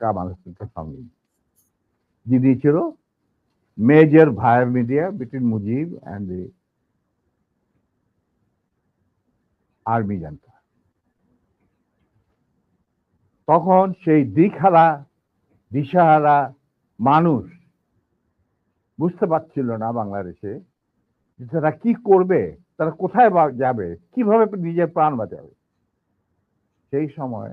কামাল হোসেনকে সঙ্গে নিয়ে। যিনি ছিল major via media between Mujib and army জানতা তখন সেই দিকহারা, দিশাহারা মানুষ বুঝতে পারছিল না বাংলাদেশে যে তারা কি করবে, তারা কোথায় যাবে, কীভাবে নিজের প্রাণ বাঁচাবে সেই সময়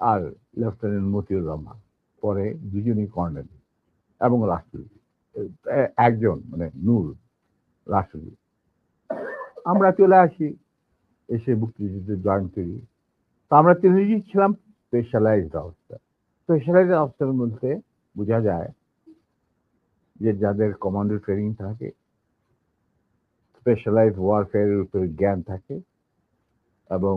আর লেফটেন্যান্ট মতিউর রহমান, পরে দুজনই কর্নেল এবং রাষ্ট্রপতি একজন মানে নূর রাষ্ট্রপতি আমরা চলে আসি এসে মুক্তিযুদ্ধে জয়েন করি তো আমরা তিনজনই ছিলাম স্পেশালাইজড অবস্থা স্পেশালাইজড অবস্থার মধ্যে বোঝা যায় যে যাদের কমান্ডো ট্রেনিং থাকে স্পেশালাইজ ওয়ারফেয়ারের উপরে জ্ঞান থাকে এবং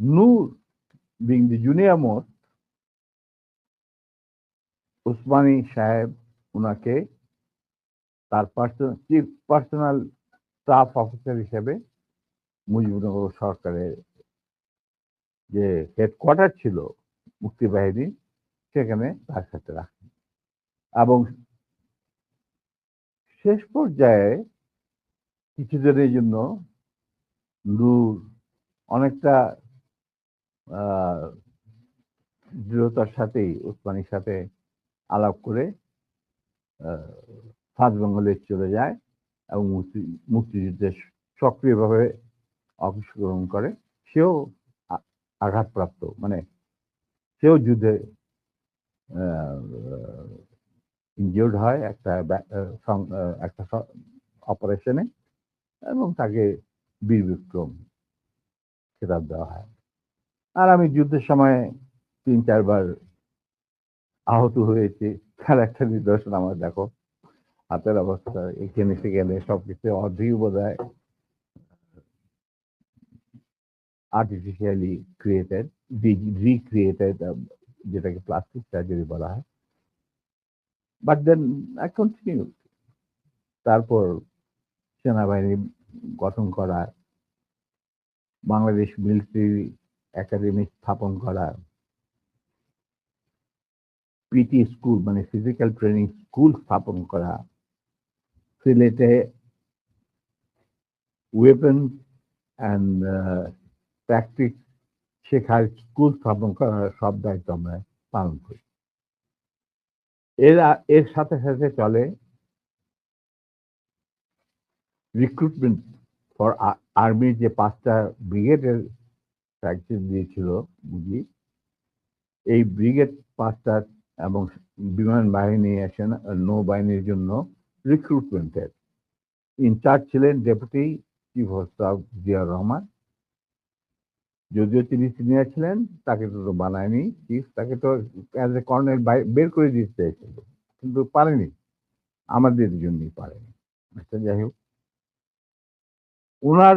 Noor being the junior most Osmani সাহেব ওনাকে তার personal, chief personal staff officer হিসেবে মুজিবনগর সরকারের যে হেডকোয়ার্টার ছিল মুক্তিবাহিনী সেখানে তার সাথে রাখেন। এবং শেষ পর্যায়ে কিছুদিনের জন্য নূর অনেকটা দৃঢ়তার সাথেই উসমানির সাথে আলাপ করে সাত বেঙ্গলে চলে যায় এবং মুক্তি, মুক্তিযুদ্ধে সক্রিয়ভাবে অংশগ্রহণ করে। সেও আঘাতপ্রাপ্ত মানে সেও যুদ্ধে ইনজিওর্ড হয় একটা একটা অপারেশনে এবং তাকে বীর বিক্রম খেতাব দেওয়া হয়। আর আমি যুদ্ধের সময় তিন, চারবার আহত হয়েছি। তার একটা নিদর্শন আমার, দেখো। হাতের অবস্থা, এখানে সেখানে সবকিছু অর্ধেক বোধ হয় আর্টিফিশিয়ালি ক্রিয়েটেড রিক্রিয়েটেড যেটাকে প্লাস্টিক সার্জারি বলা হয়। বাট দেন আই কন্টিনিউ তারপর সেনাবাহিনী গঠন করা, বাংলাদেশ মিলিটারি একাডেমি স্থাপন করা, পিটি স্কুল মানে ফিজিক্যাল ট্রেনিং স্কুল স্থাপন করা, সিলেটে ওয়েপন অ্যান্ড প্র্যাকটিস শেখার স্কুল স্থাপন করার সব দায়িত্ব আমরা পালন করি। এর এর সাথে সাথে চলে রিক্রুটমেন্ট ফর আর্মির যে পাঁচটা ব্রিগেডের প্র্যাকটিস দিয়েছিল বুঝি এই ব্রিগেড পাঁচটা এবং বিমান বাহিনী সেনা নৌবাহিনীর জন্য রিক্রুটমেন্টের ইনচার্জ ছিলেন deputy chief of staff Zia Rahman. যদিও তিনি সিনিয়র ছিলেন, তাকে তো তো বানায়নি চিফ তাকে তো অ্যাজ এ কর্নেল বের করে দিতে চাইছিল কিন্তু পারেনি। আমাদের জন্যই পারেনি। আচ্ছা যাই হোক। ওনার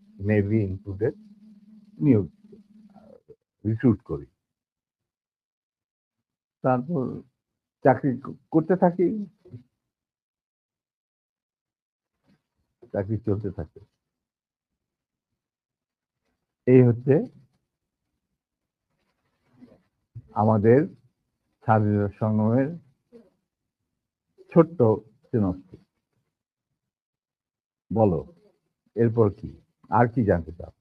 নেভি ইনক্লুডেড নিয়োগ রিক্রুট করি। তারপর চাকরি করতে থাকি। চাকরি চলতে থাকে। এই হচ্ছে আমাদের স্বাধীনতা সংগ্রামের ছোট্ট সিনপসিস বলো, এরপর কি? আর কি জানতে চাও?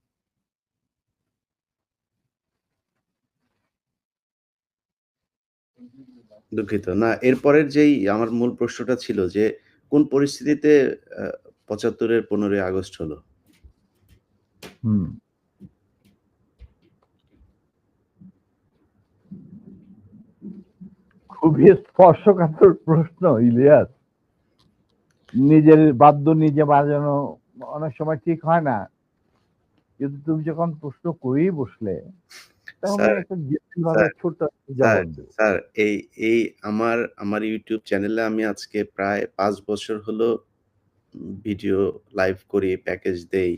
দুঃখিত। না এরপরের যেই আমার মূল প্রশ্নটা ছিল যে কোন পরিস্থিতিতে পঁচাত্তরের পনেরোই আগস্ট হলো? হুম। খুবই স্পর্শকাতর প্রশ্ন ইলিয়াস। নিজের বাদ্য নিজে বাজানো অনেক সময় ঠিক হয় না। কিন্তু তুমি যখন প্রশ্ন করেই বসলে স্যার, এই এই আমার আমার ইউটিউব চ্যানেলে আমি আজকে প্রায় পাঁচ বছর হলো ভিডিও লাইভ করি প্যাকেজ দেই।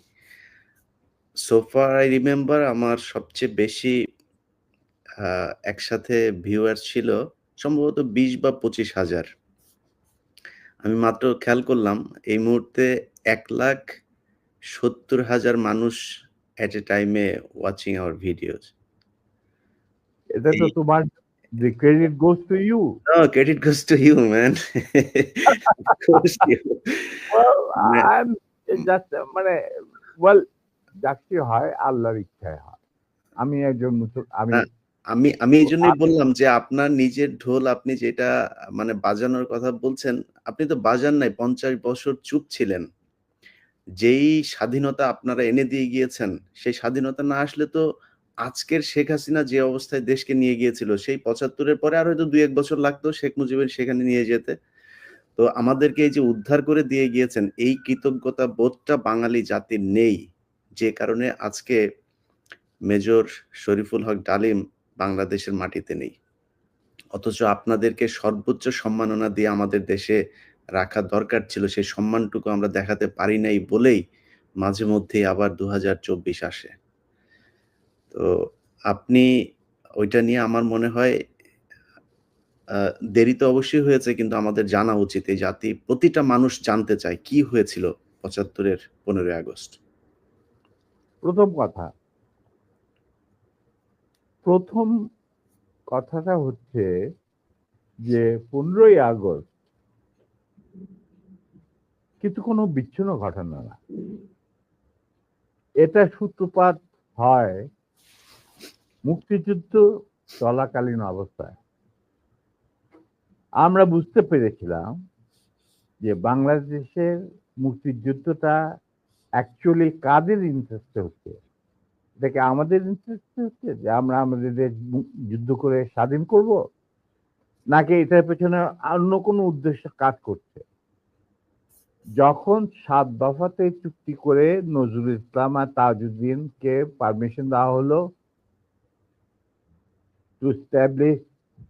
সোফার আই রিমেম্বার আমার সবচেয়ে বেশি একসাথে ভিউয়ার ছিল সম্ভবত বিশ বা পঁচিশ হাজার। আমি মাত্র খেয়াল করলাম এই মুহূর্তে এক লাখ সত্তর হাজার মানুষ এট এ টাইমে ওয়াচিং আওয়ার ভিডিওস এটা তো এই- তোমার the credit goes to you No, credit goes to you, man. goes to you. well মানে- I'm just মানে well যাকে হয় আল্লাহর ইচ্ছায় হয় আমি একজন আমি আমি আমি এই জন্যই বললাম যে আপনার নিজের ঢোল আপনি যেটা মানে বাজানোর কথা বলছেন আপনি তো বাজান নাই পঞ্চাশ বছর চুপ ছিলেন যেই স্বাধীনতা আপনারা এনে দিয়ে গিয়েছেন, সেই স্বাধীনতা না আসলে তো আজকের শেখ হাসিনা যে অবস্থায় দেশকে নিয়ে গিয়েছিল, সেই পঁচাত্তরের পরে আর হয়তো দুই এক বছর লাগতো শেখ মুজিবের সেখানে নিয়ে যেতে। তো আমাদেরকে এই যে উদ্ধার করে দিয়ে গিয়েছেন, এই কৃতজ্ঞতা বোধটা বাঙালি জাতির নেই। যে কারণে আজকে মেজর শরীফুল হক ডালিম বাংলাদেশের মাটিতে নেই। অথচ আপনাদেরকে সর্বোচ্চ সম্মাননা দিয়ে আমাদের দেশে রাখা দরকার ছিল, সেই সম্মানটুকু আমরা দেখাতে পারি নাই বলেই মাঝে মধ্যেই আবার দু হাজার চব্বিশ আসে। তো আপনি ওইটা নিয়ে আমার মনে হয় দেরি তো অবশ্যই হয়েছে কিন্তু আমাদের জানা উচিত এই জাতি প্রতিটা মানুষ জানতে চায় কি হয়েছিল পঁচাত্তরের পনেরোই আগস্ট। প্রথম কথা, প্রথম কথাটা হচ্ছে যে পনেরোই আগস্ট কিন্তু কোনো বিচ্ছিন্ন ঘটনা না। এটা সূত্রপাত হয় মুক্তিযুদ্ধ চলাকালীন অবস্থায়। আমরা বুঝতে পেরেছিলাম যে বাংলাদেশের মুক্তিযুদ্ধটা অ্যাকচুয়ালি কাদের ইন্টারেস্টে হচ্ছে? এটাকে আমাদের ইন্টারেস্টে হচ্ছে যে আমরা আমাদের দেশ যুদ্ধ করে স্বাধীন করব? নাকি এটার পেছনে অন্য কোনো উদ্দেশ্য কাজ করছে? যখন সাত দফাতে চুক্তি করে নজরুল ইসলাম আর তাজউদ্দিনকে পারমিশন দেওয়া হলো to establish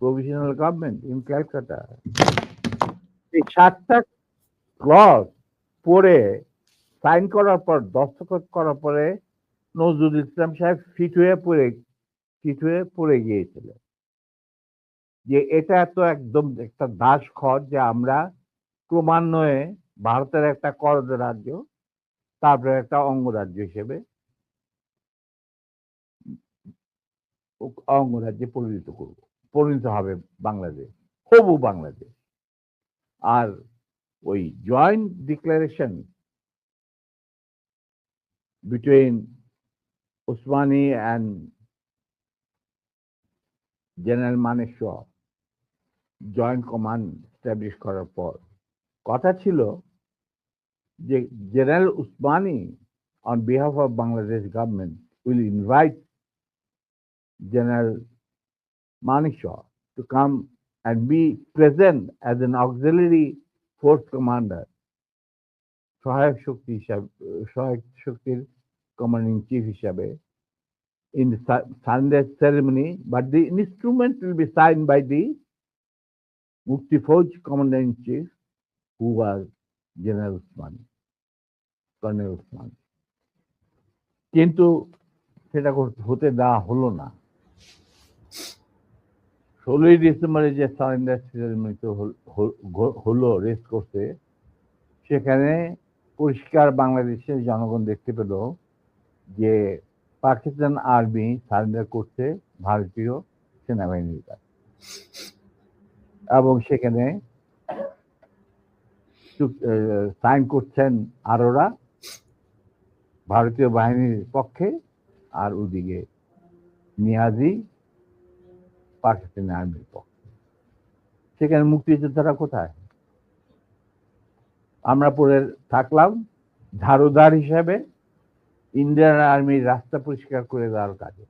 provisional government in Calcutta এই সাতটা ক্লজ পড়ে সাইন করার পর, দস্তখত করার পরে নজরুল ইসলাম সাহেব ফিট হয়ে পড়ে, ফিট হয়ে পড়ে গিয়েছিলেন। যে এটা তো একদম একটা দাস খর যে আমরা ক্রমান্বয়ে ভারতের একটা করদ রাজ্য তারপরে একটা অঙ্গরাজ্য হিসেবে অঙ্গরাজ্যে পরিণত করব। পরিণত হবে বাংলাদেশ, হবু বাংলাদেশ। আর ওই joint declaration between Usmani and general Maneshwar joint command establish করার পর কথা ছিল যে general Osmani on behalf of Bangladesh government will invite general Manekshaw to come and be present as an auxiliary force commander সহায়ক শক্তি হিসাবে সহায়ক শক্তির কমান্ডিং চিফ হিসাবে in Sunday ceremony but the instrument will be sign by the Mukti Fauj commander in chief who was General Usmani, Colonel Usmani. কিন্তু সেটা হতে দেওয়া হলো না ষোলোই ডিসেম্বরে যে সারেন্ডার সেরেমনিতে হলো রেস্ট করতে সেখানে পরিষ্কার বাংলাদেশের জনগণ দেখতে পেল যে পাকিস্তান আর্মি সারেন্ডার করছে ভারতীয় সেনাবাহিনীর কাছে এবং সেখানে সাইন করছেন আরোরা, ভারতীয় বাহিনীর পক্ষে, আর ওদিকে নিয়াজি, পাকিস্তানি আর্মির পক্ষে। সেখানে মুক্তিযোদ্ধারা কোথায়? আমরা পরে থাকলাম, ঝাড়ুদার হিসাবে, ইন্ডিয়ান আর্মির রাস্তা পরিষ্কার করে দেওয়ার কাজে,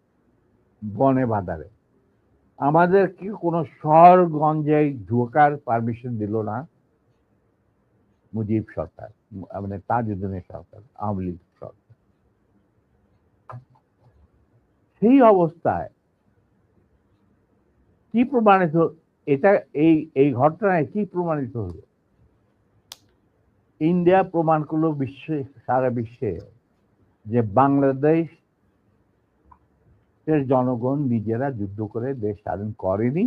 বনে বাদারে আমাদের কি কোনো শহরগঞ্জে ঢোকার পারমিশন দিল না? মুজিব সরকার মানে তাজউদ্দিনের সরকার, আওয়ামী লীগ সরকার। সেই অবস্থায় কি প্রমাণিত, এটা এই এই ঘটনায় কি প্রমাণিত হলো? ইন্ডিয়া প্রমাণ করল বিশ্বে, সারা বিশ্বে যে বাংলাদেশ এর জনগণ নিজেরা যুদ্ধ করে দেশ স্বাধীন করেনি।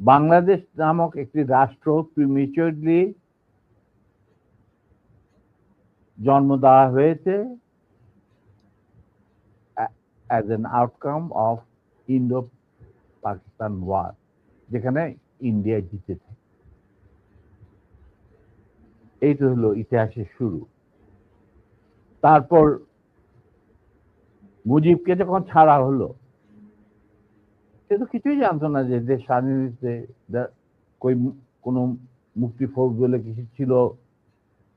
বাংলাদেশ নামক একটি রাষ্ট্র প্রিমিচুরলি জন্ম দেওয়া হয়েছে as an outcome of Indo Pakistan war যেখানে ইন্ডিয়া জিতেছে। এইটা হলো ইতিহাসের শুরু। তারপর মুজিবকে যখন ছাড়া হলো, সে তো কিছুই জানতো না যে দেশ স্বাধীন কোনো মুক্তি ফৌজ বলে কিছু ছিল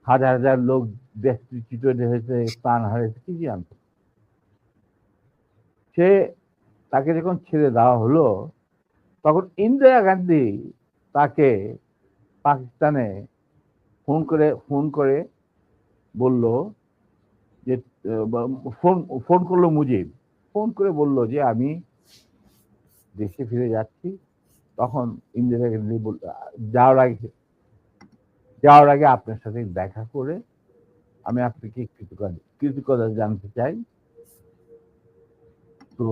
হাজার হাজার লোক দেশচ্যুত হয়েছে, প্রাণ হারিয়েছে কি জানতো সে তাকে যখন ছেড়ে দেওয়া হলো, তখন ইন্দিরা গান্ধী তাকে পাকিস্তানে ফোন করে ফোন করে বলল যে, ফোন ফোন করল মুজিব। ফোন করে বলল যে, আমি দেশে ফিরে যাচ্ছি। তখন ইন্দিরা গান্ধী যাওয়ার আগে যাওয়ার আগে আপনার সাথে দেখা করে আমি আপনাকে কৃতজ্ঞতা জানতে চাই। তো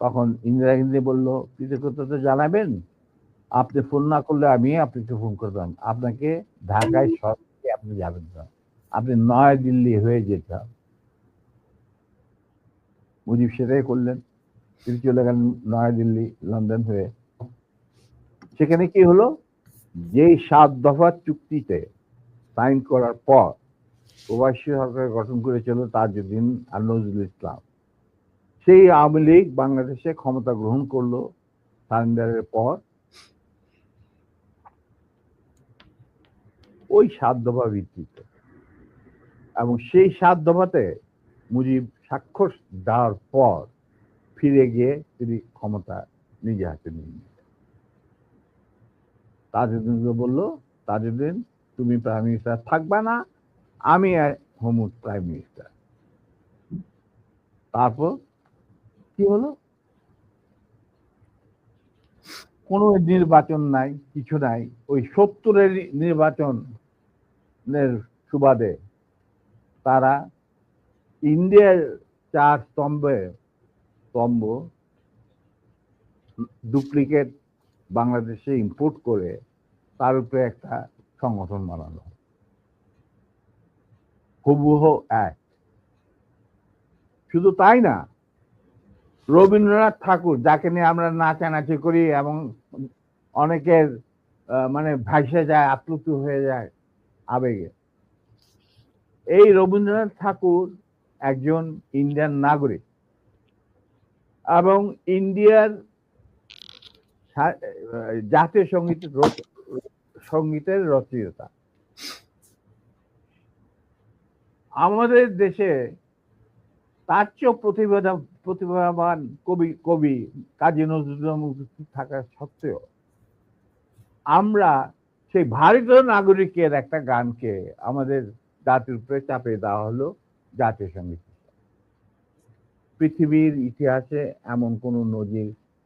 তখন ইন্দিরা গান্ধী বলল, কৃতজ্ঞতা তো জানাবেন। আপনি ফোন না করলে আমি আপনাকে ফোন করতাম আপনাকে ঢাকায় সরকারে আপনি যাবেন না। আপনি নয়াদিল্লি হয়ে যেতে হবে। মুজিব সেটাই করলেন। তিনি চলে গেলেন নয়াদিল্লি লন্ডন হয়ে। সেখানে কি হলো? যেই সাত দফা চুক্তিতে সাইন করার পর প্রবাসী সরকার গঠন করেছিল তাজউদ্দিন আর নজরুল ইসলাম, সেই আওয়ামী লীগ বাংলাদেশে ক্ষমতা গ্রহণ করল সারেন্ডারের পর। ওই সাত দফা ভিত্তিতে। এবং সেই সাত দফাতে মুজিব স্বাক্ষর দেওয়ার পর ফিরে গিয়ে তিনি ক্ষমতা নিজে হাতে নিয়ে তাজউদ্দিনকে বলল তাজউদ্দিন তুমি প্রাইম মিনিস্টার থাকবা না, আমি হোম প্রাইম মিনিস্টার তারপর কি হলো? কোনো নির্বাচন নাই, কিছু নাই। ওই সত্তরের নির্বাচনের সুবাদে তারা ইন্ডিয়ার চার স্তম্ভে স্তম্ভ ডুপ্লিকেট বাংলাদেশে ইম্পোর্ট করে তার উপরে একটা সংগঠন বানানো। হুবুহ এক শুধু তাই না, রবীন্দ্রনাথ ঠাকুর, যাকে নিয়ে আমরা নাচানাচি করি এবং অনেকের মানে ভাসে যায়, আপ্লুত হয়ে যায় আবেগে, এই রবীন্দ্রনাথ ঠাকুর একজন ইন্ডিয়ান নাগরিক এবং ইন্ডিয়ার জাতীয় সংগীত সঙ্গীতের রচয়িতা। আমাদের দেশে তার চেয়েও প্রতিভা প্রতিভাবান কবি কবি কাজী নজরুল থাকা সত্ত্বেও আমরা সেই ভারতীয় নাগরিকের একটা গানকে আমাদের জাতির উপরে চাপিয়ে দেওয়া হলো জাতীয় সংগীত পৃথিবীর ইতিহাসে এমন কোনো নজির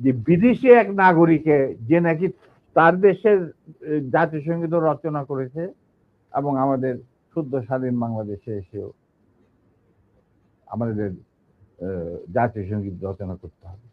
যে বিদেশি এক নাগরিকে যে নাকি তার দেশের জাতীয় রচনা করেছে এবং আমাদের শুদ্ধ স্বাধীন বাংলাদেশে এসেও আমাদের জাতীয় সংগীত রচনা করতে হবে।